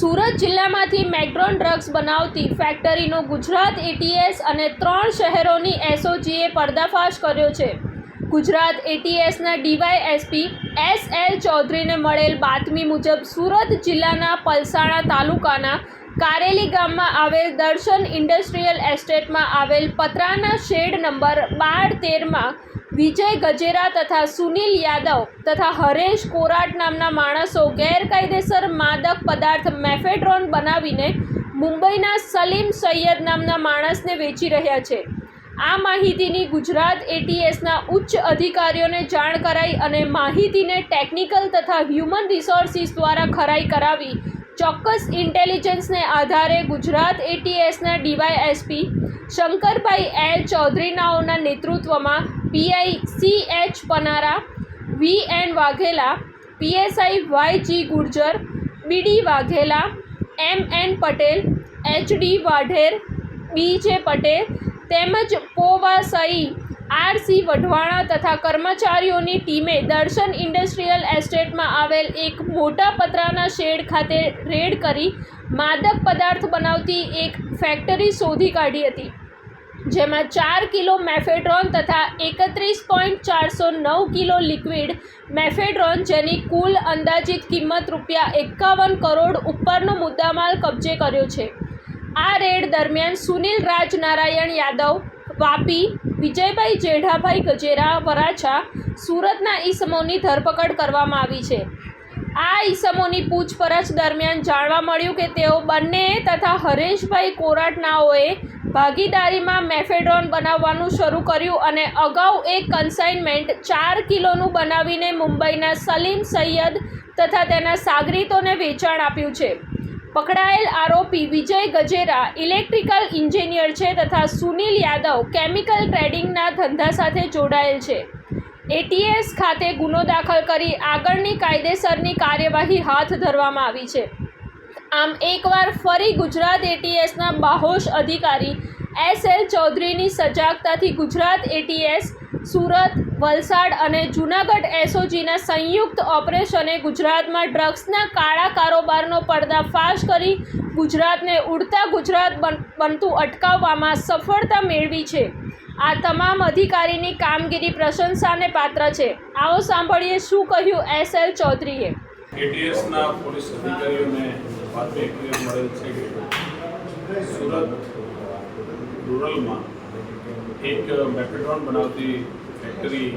સુરત જિલ્લામાંથી મેગ્રોન ડ્રગ્સ બનાવતી ફેક્ટરીનો ગુજરાત એટીએસ અને ત્રણ શહેરોની એસઓજીએ પર્દાફાશ કર્યો છે. ગુજરાત એટીએસના ડીવાયએસપી એસ એલ ચૌધરીને મળેલ બાતમી મુજબ સુરત જિલ્લાના પલસાણા તાલુકાના કારેલી ગામમાં આવેલ દર્શન ઇન્ડસ્ટ્રીયલ એસ્ટેટમાં આવેલ પતરાના શેડ નંબર બાર તેરમાં વિજય ગજેરા તથા સુનિલ યાદવ તથા હરેશ કોરાટ નામના માણસો ગેરકાયદેસર માદક પદાર્થ મેફેડ્રોન બનાવીને મુંબઈના સલીમ સૈયદ નામના માણસને વેચી રહ્યા છે. આ માહિતીની ગુજરાત એટીએસના ઉચ્ચ અધિકારીઓને જાણ કરાઈ અને માહિતીને ટેકનિકલ તથા હ્યુમન રિસોર્સિસ દ્વારા ખરાઈ કરાવી ચોક્કસ ઇન્ટેલિજન્સને આધારે ગુજરાત એટીએસના ડીવાયએસપી શંકરભાઈ એલ ચૌધરીનાઓના નેતૃત્વમાં PI C H Panara V N Vaghela, PSI Y G Gurjar, BD Vaghela M N Patel H D Vadher B J Patel તેમજ પોવાસઈ આર સી વઢવાણા તથા કર્મચારીઓની ટીમે દર્શન ઇન્ડસ્ટ્રીયલ એસ્ટેટમાં આવેલ એક મોટા પતરાના શેડ ખાતે રેડ કરી માદક પદાર્થ બનાવતી એક ફેક્ટરી શોધી કાઢી હતી. જેમાં ચાર કિલો મેફેડ્રોન તથા એકત્રીસ પોઈન્ટ ચારસો નવ કિલો લિક્વિડ મેફેડ્રોન જેની કુલ અંદાજિત કિંમત રૂપિયા એકાવન કરોડ ઉપરનો મુદ્દામાલ કબજે કર્યો છે. આ રેડ દરમિયાન સુનિલ રાજનારાયણ યાદવ, વાપી, વિજયભાઈ જેઠાભાઈ ગજેરા, વરાછા, સુરતના ઈસમોની ધરપકડ કરવામાં આવી છે. આ ઈસમોની પૂછપરછ દરમિયાન જાણવા મળ્યું કે તેઓ બંને તથા હરેશભાઈ કોરાટનાઓએ ભાગીદારીમાં મેફેડ્રોન બનાવવાનું શરૂ કર્યું અને અગાઉ એક કન્સાઇનમેન્ટ ચાર કિલોનું બનાવીને મુંબઈના સલીમ સૈયદ તથા તેના સાગરીતોને વેચાણ આપ્યું છે. પકડાયેલ આરોપી વિજય ગજેરા, ઇલેક્ટ્રિકલ ઇન્જિનિયર છે તથા સુનિલ યાદવ કેમિકલ ટ્રેડિંગના ધંધા સાથે જોડાયેલ છે. એટીએસ ખાતે ગુનો દાખલ કરી આગળની કાયદેસરની કાર્યવાહી હાથ ધરવામાં આવી છે. આમ એકવાર ફરી ગુજરાત એટીએસના બાહોશ અધિકારી એસ એલ ચૌધરીની સજાગતાથી ગુજરાત એટીએસ સુરત, વલસાડ અને જૂનાગઢ એસઓજીના સંયુક્ત ઓપરેશને ગુજરાતમાં ડ્રગ્સના કાળા કારોબારનો પર્દાફાશ કરી ગુજરાતને ઉડતા ગુજરાત બન, બનતું અટકાવવામાં સફળતા મેળવી છે. આ તમામ અધિકારીની કામગીરી પ્રશંસાને પાત્ર છે. આવો સાંભળીએ શું કહ્યું એસ એલ ચૌધરીએ. એટીએસના પોલીસ અધિકારીઓને વાતે ક્લિયર મળેલ છે કે સુરત રૂરલમાં એક મેફેડ્રોન બનાવતી ફેક્ટરી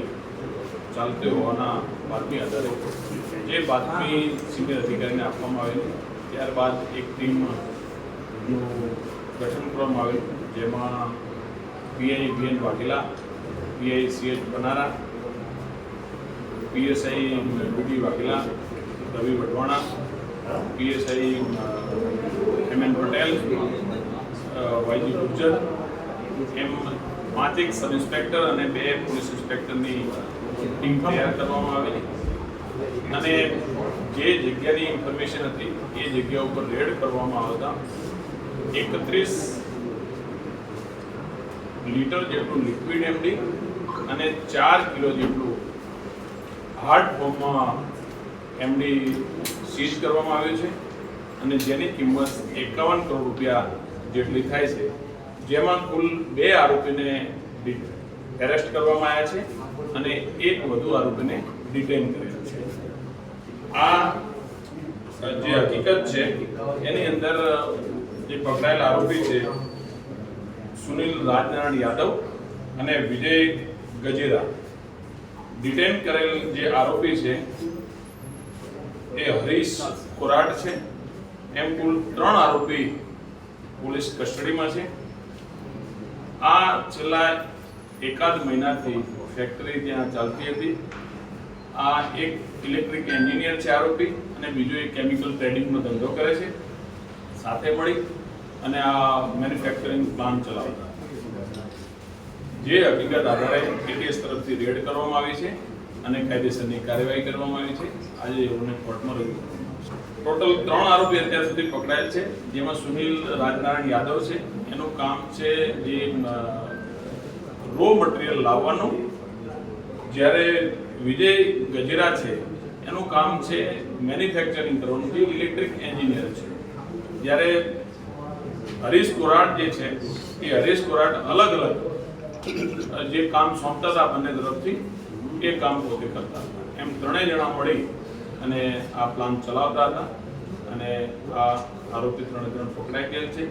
ચાલતી હોવાના બાતમી આધારે જે બાતમી સિનિયર અધિકારીને આપવામાં આવેલી ત્યારબાદ એક ટીમનું ગઠન કરવામાં આવેલું, જેમાં PI VN Vaghela PI CH Banara PSI BD Vaghela, Ravi Vadhwana PSI M N Patel YG Gurjar, એમ પાંચેક સબ ઇન્સ્પેક્ટર અને બે પોલીસ ઇન્સ્પેક્ટરની ટીમ તૈયાર કરવામાં આવેલી. અને જે જગ્યાની ઇન્ફોર્મેશન હતી, એ જગ્યા ઉપર રેડ કરવામાં આવતા એકત્રીસ લીટર જેટલું લિક્વિડ એમડી અને ચાર કિલો જેટલું હાર્ડ ફોર્મમાં એમડી સીઝ કરવામાં આવ્યું છે અને જેની કિંમત એકાવન કરોડ રૂપિયા જેટલી થાય છે, જેમાં કુલ બે આરોપીને એરેસ્ટ કરવામાં આવ્યા છે અને એક વધુ આરોપીને ડિટેન કરેલ છે. આ જે હકીકત છે, એની અંદર જે પકડાયેલા આરોપી છે સુનિલ રાજનારાયણ યાદવ અને વિજય ગજેરા. ડિટેન કરેલ જે આરોપી છે, એ હરીશ કોરાટ છે. એમ કુલ ત્રણ આરોપી પોલીસ કસ્ટડીમાં છે. આ છેલ્લા એકાદ મહિનાથી ફેક્ટરી ત્યાં ચાલતી હતી. આ એક ઇલેક્ટ્રિક એન્જિનિયર છે આરોપી અને બીજો એક કેમિકલ ટ્રેડિંગનો ધંધો કરે છે. સાથે મળી અને આ મેન્યુફેક્ચરિંગ પ્લાન્ટ ચલાવતા. જે હકીકત આધારે એટીએસ તરફથી રેડ કરવામાં આવી છે અને કાયદેસરની કાર્યવાહી કરવામાં આવી છે. આજે એઓને કોર્ટમાં રજૂ ટોટલ ત્રણ આરોપી અત્યાર સુધી પકડાયેલ છે, જેમાં સુનિલ રાજનારાયણ યાદવ છે. એનું કામ છે જે રો મટીરિયલ લાવવાનું. જ્યારે વિજય ગજેરા છે, એનું કામ છે મેન્યુફેક્ચરિંગ કરવાનું, જે ઇલેક્ટ્રિક એન્જિનિયર છે. જ્યારે હરીશ કોરાટ જે છે એ હરીશ કોરાટ અલગ અલગ જે કામ સોંપતા હતા બંને તરફથી એ કામ પોતે કરતા હતા. એમ ત્રણેય જણા મળી અને આ પ્લાન ચલાવતા હતા અને આ આરોપી ત્રણે ત્રણ પકડાઈ ગયા છે.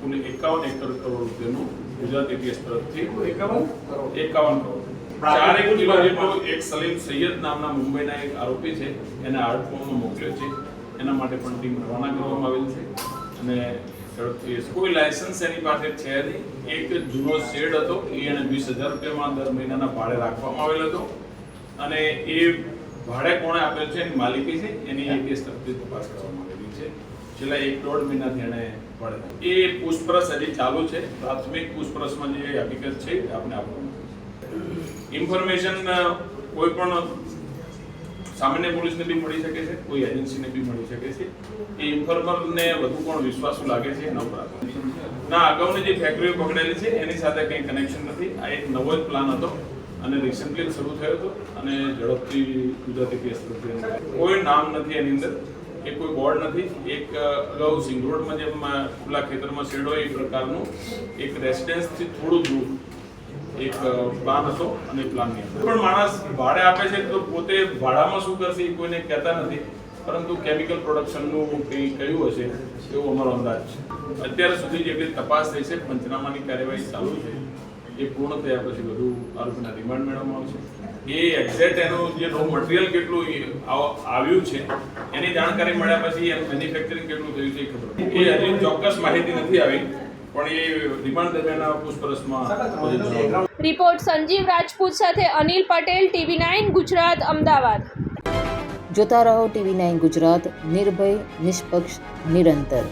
કુલ એકાવન એકર કરોડ રૂપિયાનું ગુજરાત એટીએસ તરફથી એકાવન એકાવન કરોડ. ચારેક કિલો જેટલો એક સલીમ સૈયદ નામના મુંબઈના એક આરોપી છે એને આર્ટફોર્મમાં મોકલ્યો છે. એના માટે પણ ટીમ રવાના કરવામાં આવેલ છે. અને ઝડપથી કોઈ લાયસન્સ એની પાસે છે નહીં એક જૂનો શેડ હતો, એ એને વીસ હજાર રૂપિયામાં દર મહિનાના ભાડે રાખવામાં આવેલ હતો. અને એ ભાડે કોણે આપેલ છે, એની માલિકી છે, એની એ કેસ તરફથી તપાસ કરવામાં આવેલી છે. છેલ્લા એક દોઢ મહિનાથી એણે ભાડે એ પૂછપરછ હજી ચાલુ છે. પ્રાથમિક પૂછપરછમાં જે હકીકત છે આપણે આપવાનું ઇન્ફોર્મેશન કોઈ પણ સામાન્ય પોલીસને બી મળી શકે છે, કોઈ એજન્સીને બી મળી શકે છે. એ ઇન્ફોર્મરને વધુ કોણ વિશ્વાસુ લાગે છે, એના ઉપર ના, અગાઉની જે ફેક્ટરીઓ પકડેલી છે, એની સાથે કંઈ કનેક્શન નથી. આ એક નવો જ પ્લાન હતો અને રિસેન્ટલી શરૂ થયો હતો અને ઝડપથી ગુજરાતી કેસ કોઈ નામ નથી એની અંદર એ કોઈ બોર્ડ નથી. એક, અગાઉ સિંગરોડમાં જેમ ખુલ્લા ખેતરમાં શેડો એ પ્રકારનું એક રેસિડેન્સથી થોડું દૂર એક પ્લાન હતો અને પ્લાનની પણ માણસ ભાડે આપે છે તો પોતે ભાડામાં શું કરશે એ કોઈને કહેતા નથી. પરંતુ કેમિકલ પ્રોડક્શનનું કંઈ કયું હશે, એવો અમારો અંદાજ છે. અત્યાર સુધી જેટલી તપાસ થઈ છે, પંચનામાની કાર્યવાહી ચાલુ છે. એ પૂર્ણ થયા પછી બધું આરોપીના રિમાન્ડ મેળવવામાં આવશે. એ એક્ઝેક્ટ એનું જે રો મટીરિયલ કેટલું આવ્યું છે, એની જાણકારી મળ્યા પછી એનું મેન્યુફેક્ચરિંગ કેટલું થયું છે એ ખબર. એ હજી ચોક્કસ માહિતી નથી આવી. પણ એ રિમાન્ડ દરમિયાન પૂછપરછમાં રિપોર્ટ સંજીવ રાજપૂત સાથે અનિલ પટેલ ટીવી નાઇન ગુજરાત અમદાવાદ. જોતા રહો ટીવી નાઇન ગુજરાત નિર્ભય નિષ્પક્ષ નિરંતર.